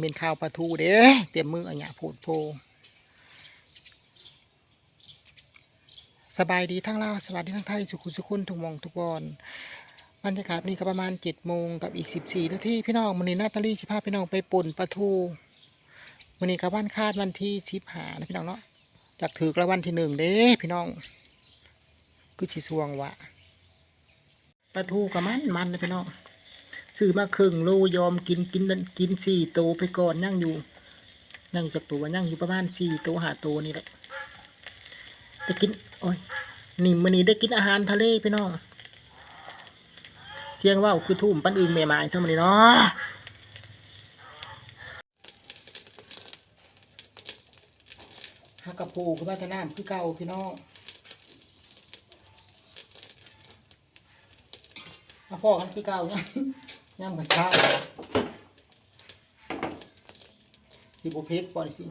เป็นข้าวปลาทูเด้เตรียมมืออันเนี้ยโพดโพสบายดีทั้งลาวสวัสดีทั้งไทย สุขุสุขุนทุกมองทุกบอนบรรยากาศนี่ก็ประมาณเจ็ดโมงกับอีกสิบสี่นาทีพี่น้องมันนี้นาตาลีสิพาพี่น้องไปปุ่นปลาทูมันนี้กับวันคาดวันที่สิบหานะพี่น้องเนาะจากถือกระวันที่หนึ่งเด้พี่น้องคือชีสวงวะปลาทูกับมันมันนะพี่น้อง ซื้อมาครึ่งโลยอมกินกินนั่นกินสี่โตวไปก่อนนั่งอยู่นั่งจากตัวนั่งอยู่ประมาณสี่โตวหาโตวนี่แหละได้กินโอ้ยนี่มันนี้ได้กินอาหารทะเลพี่น้องเจียงว่าคือทุ่มปั้นอึงแม่ไม้ซะมันนี้เนาะฮักกระปูคือบ้านตะน้ำคือเก่าพี่น้องมาพ่อกันคือเก่าเนี่ย ย่ำกับเช้าสิบเพชรปอยสิ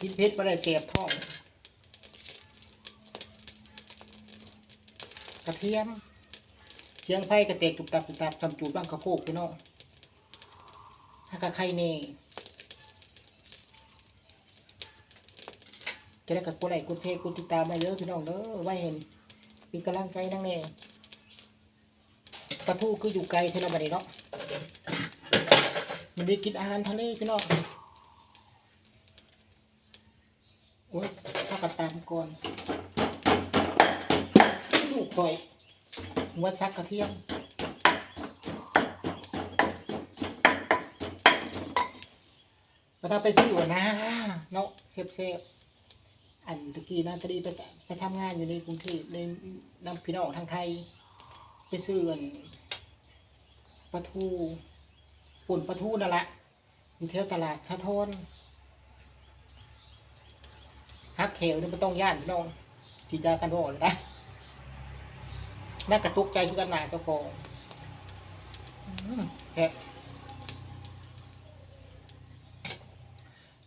กินเพชรไปได้เสียบท้องกระเทียมเชียงไผ่กระเตกตุกตับตุกตับทำจูดบ้างข้าวโพกพี่น้องฮักกะไข่เน่จะได้กับกดไลค์กดแชร์กดติดตามมาเยอะพี่น้องเด้อไว้เห็นเป็นกำลังใจนั่งเน่ ปลาทูคืออยู่ไกลเท่นั้นบัดนี้เนาะมันได้กินอาหารทะเลพี่น้องโอ้ยข้ากระตามก่อนลูกคอยหัวซักกระเทียมก็ถ้าไปซื้อหัวนะเนาะเซฟเซฟอันตะกี้นะตะดีไปไปทำงานอยู่ในกรุงเทพในนำพี่น้องทางไทย ซื้อกันปลาทูปุ่นปลาทูนั่นแหละอยู่แถวตลาดชะทอนฮักเขวนี่ไม่ต้องย่านพี่น้องจีจากันบอกเลยนะน่ากระตุกใจคือกันหนาเจ้าของแค่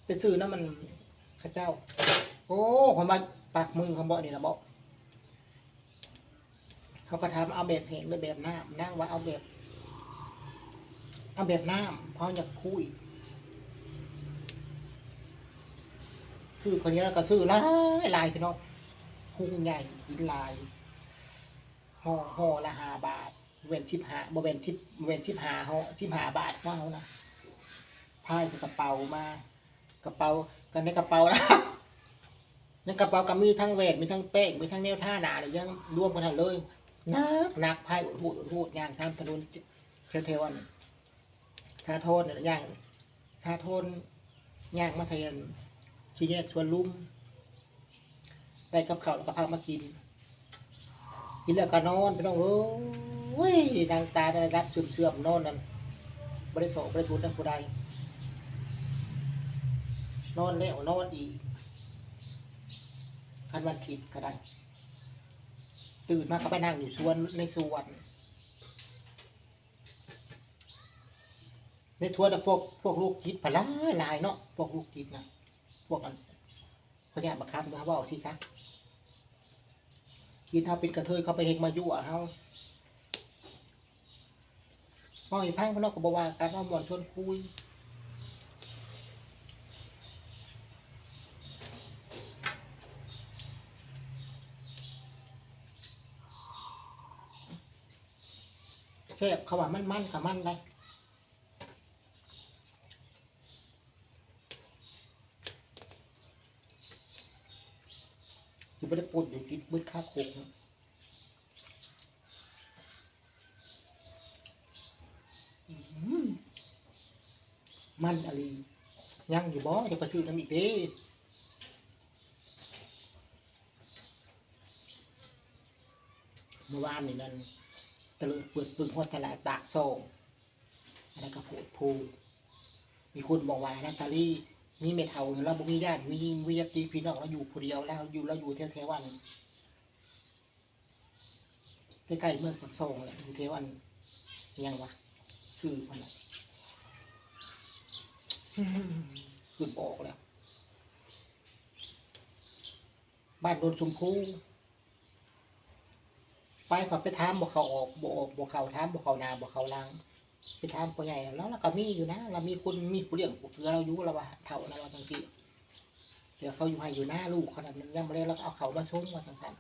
ไปซื้อนะมันข้าเจ้า โอ้ผมมาปากมือเขาบอกนี่นะบอก เขาก็ทำเอาแบบเห็นหรือแบบน้ำนั่งว่าเอาแบบ เอาแบบน้ำเพราะอยากคุย คือคนนี้เราก็ซื้อลายลายพี่น้องหุ้งใหญ่อินลายห่อห่อละหาบาทเวนสิบห้าบเวนสิบเวนสิบห้าเขาสิบห้าบาทว่าเขานะพายใส่กระเป๋ามากระเป๋ากันในกระเป๋านะในกระเป๋าก็มีทั้งเวทมีทั้งเป้งมีทั้งแนวท่าหนาอะไรยังรวมกันทั้งเลย นักนักไพ่อุดหูดอุดหูดย่างตามถนนเทวเทวันชาโทนเนี่ยย่างชาโทนย่างมาใส่กันชี้แยกชวนลุ่มได้กับข้าวแล้วก็พามากิน กินแล้วก็นอนไปน้องเอ้ยนางตาได้รับเสื่อมเสื่อมๆนอนนั่นบริสุทธิ์บริสุทธิ์นั่นผู้ใดนอนแล้วนอนอีกคันวันทิพย์ก็ได้ ตื่นมาก็ไปนั่งอยู่สวนในสวน ในทัวนน่ะพวกพวกลูกจิตพลาลายเนาะพวกลูกจิตนะพวกอันพญาบักคำเขาบอกสิซะกินเขาเป็นกระเทยเขาไปเฮงมายั่วเขามองอีพังเขาเนาะก็บอกว่าการว่าหมอนชวนคุย แซ่บเขาว่ามันมันกับมันไปจะไม่ได้ปนเดี๋ยวกินมืดข้าโคกนะอื้อหือมันอะไรยังอยู่บ่จะไปซื้อน้ำอีกเด้เมื่อวานนี่นั่น ตะเลิดเปิดปึงหัวตลาดปากโซงอะไรก็โผดพูมีคนบอกว่านาตาลีมีเมทัลแล้วบ่มีญาติมีวิยาตีพี่น้องเราอยู่ผู้เดียวแล้วอยู่เราอยู่แถวๆวันใกล้ๆเมืองปากโซงแหละอยู่แถววันยังวะชื่อมันอะคือบอกแล้ว บ้านโดนชมพู ไปพอไปถามบ่เขาออกบ่ออกบ่เขาถามบ่เขาหนาบ่เขาลังไปถามพ่อใหญ่แล้วเราก็มีอยู่นะเรามีคนมีผู้เลี้ยงผู้เสือเราอยู่เราว่าเท่านั้นเราจังซี่เดี๋ยวเขาอยู่ให้อยู่หน้าลูกเขาดนั้นยังไม่ได้เราก็เอาเขามาชงว่าจังซั่น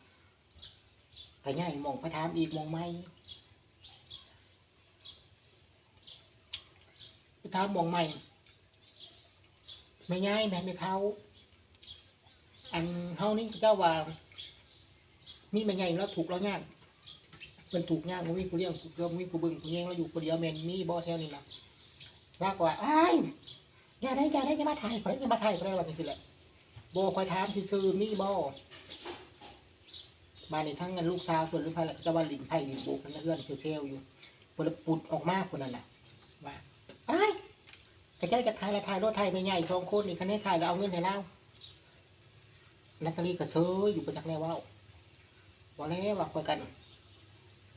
ก็ใหญ่มองไปถามอีกมองไม่ไปถามมองไม่ไม่ง่ายนะไม่เท่าอันเฮานี่เจ้าว่ามีไม่ใหญ่แล้วถูกแล้วงาน เป็นถูกงานมันมีผู้เลี้ยงผู้เกือมีผู้เบึงผู้เลี้ยงเราอยู่คนเดียวแมนมีบ่แถวนี้นะมากกว่าอ้ายอย่าได้อย่าได้อย่ามาถ่ายคนอย่ามาถ่ายคนอะไรแบบนี้คือแหละโบคอยถามซื่อมีบ่มาในทั้งเงินลูกสาวเพิ่นหรือไผล่ะจะว่าลินไผลินบุกนั่นเพื่อนเซลล์อยู่เพิ่นปุดออกมาคนนั้นน่ะว่าอ้ยกระเจ้จะถ่ายล้วถ่ายรถถ่ายไม่ใหญ่สองคนนี่คันนี้ถ่ายแล้วเอาเงินให้เรานักตรีก็เชยอยู่ประจักษ์แน่ว้าบ่แล้วว่าคอยกัน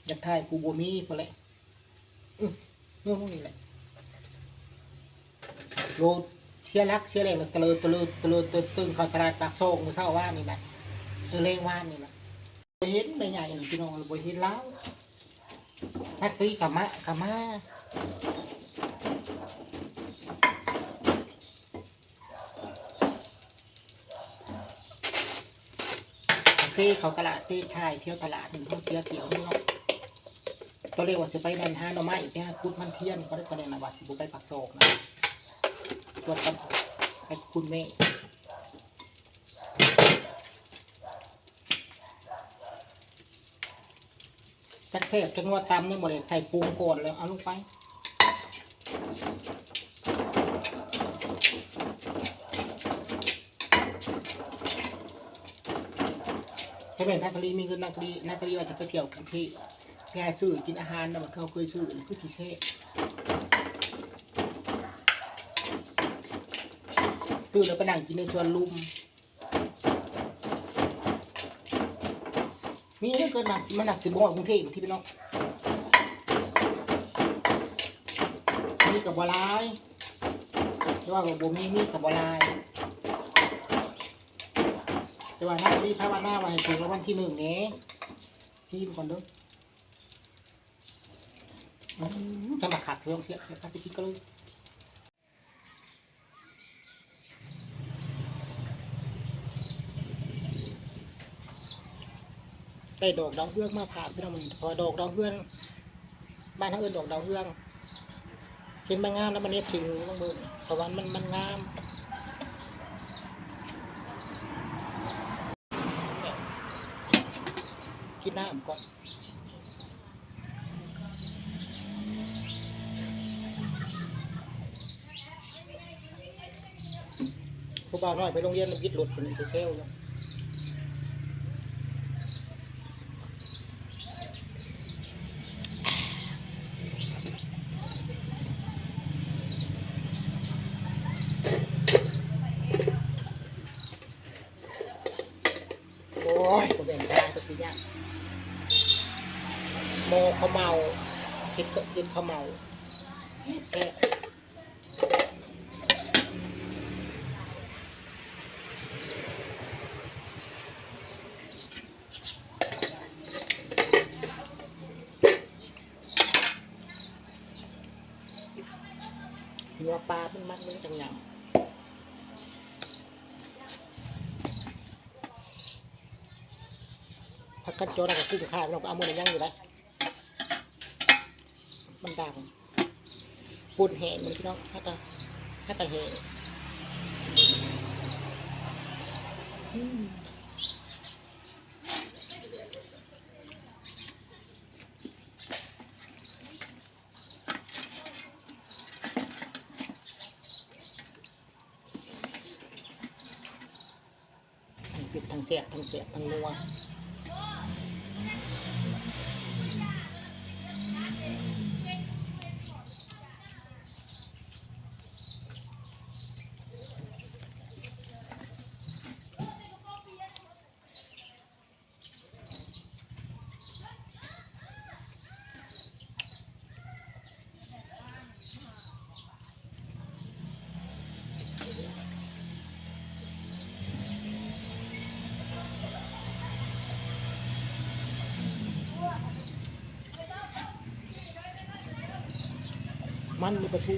อยากถ่ายกูบมีพอแหละนู่นนี่แหละโลเชียรักเชียร์แรงตะเลิดตะเลิดตะเลิดตึงตึงเขาตลาดปากโซงมื้อเช้าว่านนี่นะตะเลงว่านนี่นะบ่เห็นไม่ใหญ่หนึ่งพี่น้องบ่เห็นแล้วนักตีกะมะกะมาเต้เขาตลาดเต้ถ่ายเที่ยวตลาดหนึ่งเที่ยวเที่ยวเที่ยวนี่เนาะ ตัวเรียกว่าจะไปนันหาหน่อไม้แค่คุดมันเทียนก็ได้คะแนนนะว่าสิบุไปปักโศกนะตัวจกับไปคุณแม่จักเทพจังว่าตำนี่หมดเลยใส่ปรุงก่อนเลยเอาลงไปถ้าเป็นนักเรียนมีเงินนักเรียนนักเรียนว่าจะไปเที่ยวกรุงเทพ ง่ายซื้อกินอาหารนะมันเขาเคยซื้อหรือคือที่เซ่ซื้อแล้วไปนั่งกินในชวนลุมมีเรื่องเกินมามันหนักสิบโมงกรุงเทพที่พี่น้องมีกับบอลายแต่ว่ากับบมีมีกับบอลายแต่ว่าน้ารีบพาวันหน้าไวันถึงล้ววันที่หนึ่งนี้ที่ก่อนเด้อ อืมจะมาขัดเรื่องเทียบไปกินก็เลยได้ดอกดาวเฮืองมาผ่าพี่น้องมันพอดอกดาวเฮืองบ้านทั้งอื่นดอกดาวเฮืองเห็นมันงามแล้วมันเนียถึงต้องเบิ่งสวรรค์มันมันงามคิดหน้าผมก่อน ผู้บ่าวน้อยไปโรงเรียนมันยึดหลุดเป็นไปเซลเลยโอ้ยก็แบ่งได้ก็คือเนี่ยโมเขาเมาคิดก็คิดเขาเมาแซ่บแซ่บ หัว ปลามันมันมันจังหยังผักกันโจนกับกุ้งข้าวเราก็เอามือในย่างอยู่แล้วมันดังปุ่นแห้งมันพี่น้องฮักกะฮักกะแห้งอืมทั้งเผ็ดทั้ง แซ่บทั้งแซ่บทั้งนัว มันมีประตู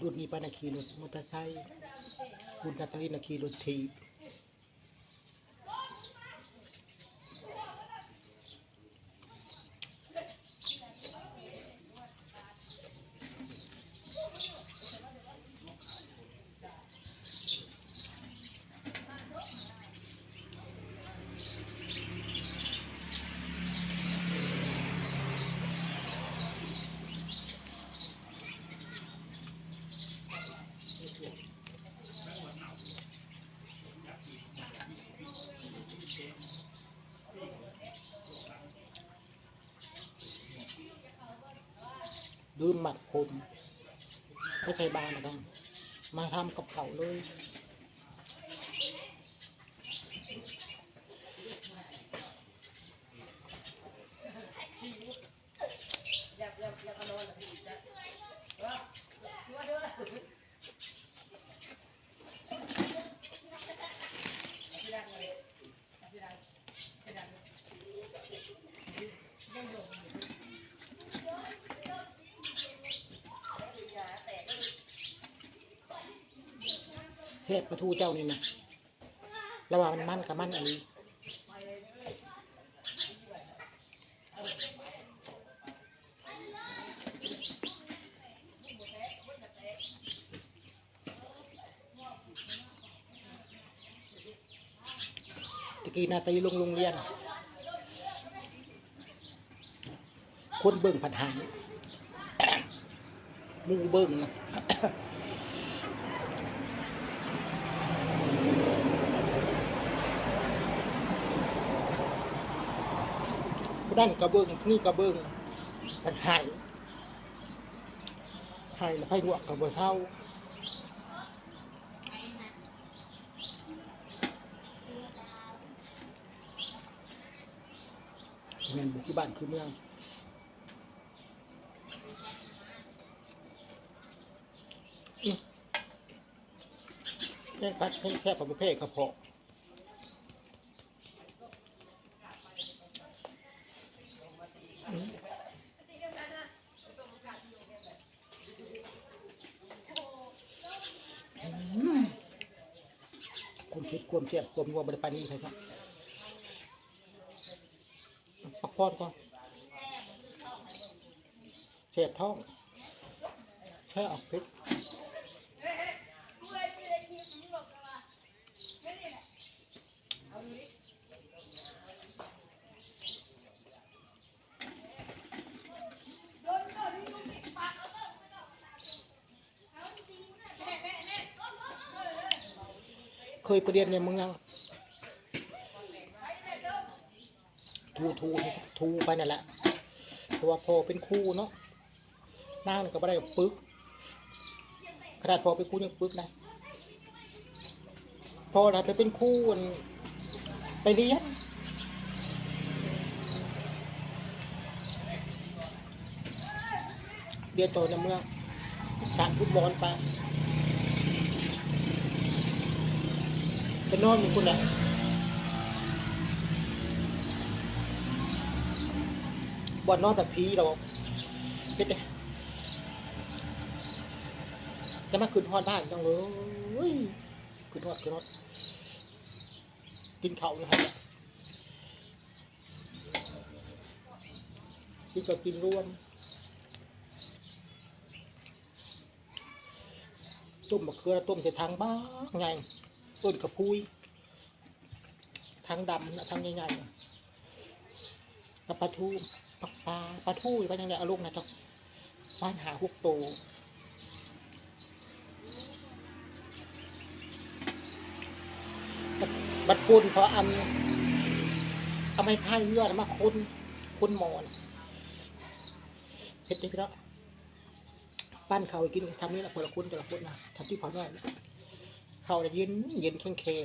รุ่นนี้ไปนาขี่รถมอเตอร์ไซค์รุ่นาตาลีนาขี่รถทีบ ลืมหมัดผมไม่ใช่บานนะครับมาทำกับเขาเลย เสียประทูเจ้านี่นะระหว่างมันมันกับมันอันนี้ตะกี้นาตีลงโรงเรียน คนเบิ่งผัดหายมูเบิ่งนะ นั่นกระเบิงนี่กระเบิงมันหายหายแล้วไพ่หนวกกับบัวเท่าแมนบุกที่บ้านคือเมืองอืมแค่กัดแค่แค่กับประเภทกระเพาะ ควมเสียบควมงัวบริปานนี้ใช่ไหมพักพอดก่อนเสียบท้องแค่ออกพิษ เคยไปเรียนในเมืองทูทูทูไปนั่นแหละเพราะว่าพอเป็นครูเนาะนั่งก็ไม่ได้ปึกขนาดพอเป็นครูยังปึกนะพอเราไปเป็นครูไปเรียนเรียนต่อในเมืองการฟุตบอลไป ไปนอนอยู่คุณน่ะบ่นอนแบบผีเราเฮ็ดเด้จะมาขึ้นฮอดบ้านจังเลยขึ้นฮอดขึ้นฮอดกินเข้าวอยู่ครับกินกับกินร่วมต้มมะเขือต้มใส่ทางบ้างไง ต้นกระพุ้ยทางดำนะทางใหญ่ๆกับปลาทูปลาปลาปลาทูไปยังไงเอาลูกนะจ๊ะบ้านหาหกโตบัดปุ่นพออำเอาไม้พายเรือมาคนคนหมอนเฮ็ดได้พี่เนาะปั้นเขากินทำนี่แหละคนละคนแต่ละคนนะทำที่พอได้ เขาจะย็นย็นแข็งแข็ง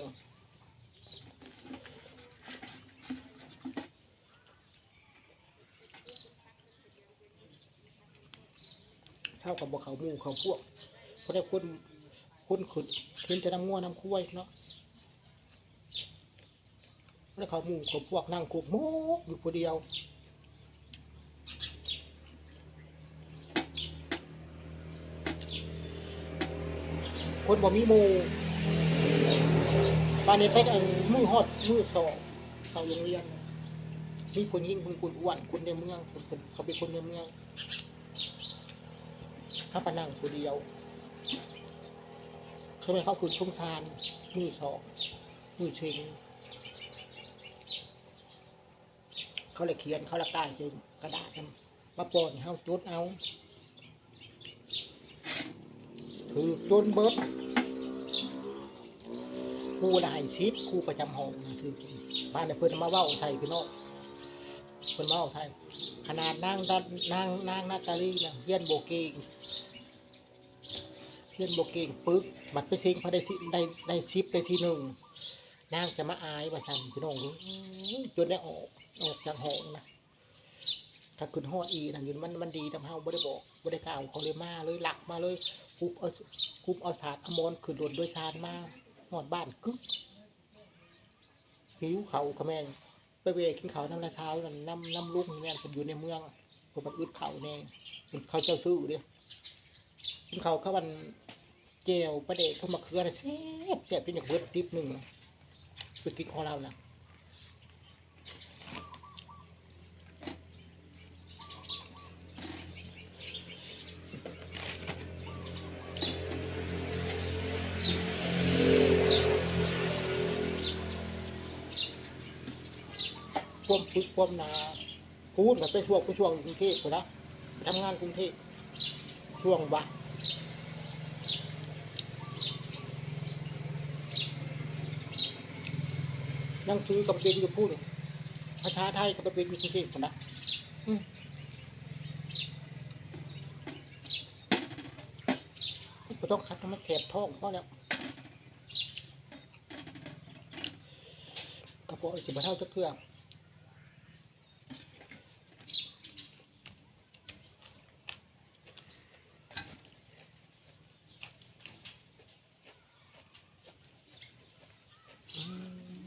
เท่ากับบเขามูเขาพวกเพราะได้คุณคุณขุดขึ้นจะน้ำง่วน้ำคุ้ยเนาะแล้วเขามูเขาพวกนั่งขุดโมกอยู่คนเดียวคนบอกมีมู ปานนี้ไปกันมือฮอดมือสองเข้าโรงเรียนมีคนยิ่งคนคนอ้วนคนในเมืองคนเขาเป็นคนในเมืองถ้าปานั่งคนเดียวเขาไม่เข้าคืนทุ่งทานมือสองมือเชงเขาเลยเขียนเขาละตายจึงกระดาษนำมาปอนเฮาจดเอาคือจนเบิด ครูได้ชิดครูประจำห้องนะคือบ้านเนี่ยเพิ่นมาเว้าใส่พี่น้องเพิ่นมาเว้าใส่ขนาดนางดันนางนางนาตาลีนะเฮียนโบเกงเฮียนโบเกงปึ๊กบัดไปซิงพอได้ที่ได้ได้ชิปได้ที่หนึ่งนางจะมาอายว่าสั่นพี่น้องจนได้ออกออกจากห้องนะถ้าขึ้นห้ออีนั่นอยู่มันมันดีทำห้เราบ่ได้บอกบ่ได้กล่าวเขาเลยมาเลยหลักมาเลยคุบเอาคุบเอาสาดอมรขึ้นรถโดยสารมา หอดบ้านกึ๊กหิวเขาขะแม่งไปเวกินเขาน้ำละเช้านั่นน้ำน้ำลุกแม่นเป็นอยู่ในเมืองผมมันอึดเขาแน่เป็นเขาเจ้าซื้อเด้กินเขาเขาวันเจลประเดกเข้ามาเคืออะไรแซ่บแซ่บที่อย่างเบิดดิบหนึ่งไปกินของเรานะ พ่วมพึกพ่วมนาพูดกับไปช่วงไปช่วงกรุงเทพไปแล้วไปทำงานกรุงเทพช่วงบ่ายนั่งซื้อกับเป็นอยู่พูดภาษาไทยกับเป็นอยู่กรุงเทพนะก็ต้องคัดให้มันแคบท้องเพราะแล้วกระเพาะจะมาเท่าจะเครื่อง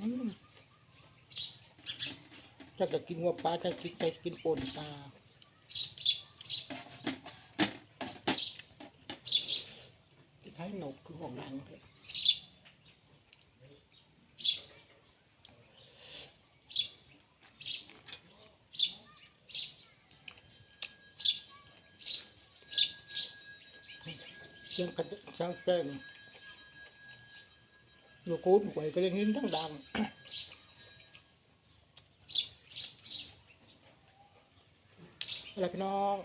อืม จะจะกินหัวปลาจะกินจะกินป่นปลาคล้ายนกคือของรังเลยเสียงกระเสียงแจ้งลูกคูดหวยก็เลยหินทั้งดัง อะไรพี่น้อง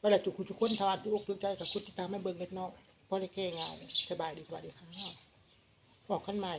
เวลาจุกคุณทุกคนทานที่อกจุกใจกับคุณที่ตามไม่เบิ่งเล็กน้องเพราะได้แค่งานสบายดีสวัสดีครับบอกขั้นใหม่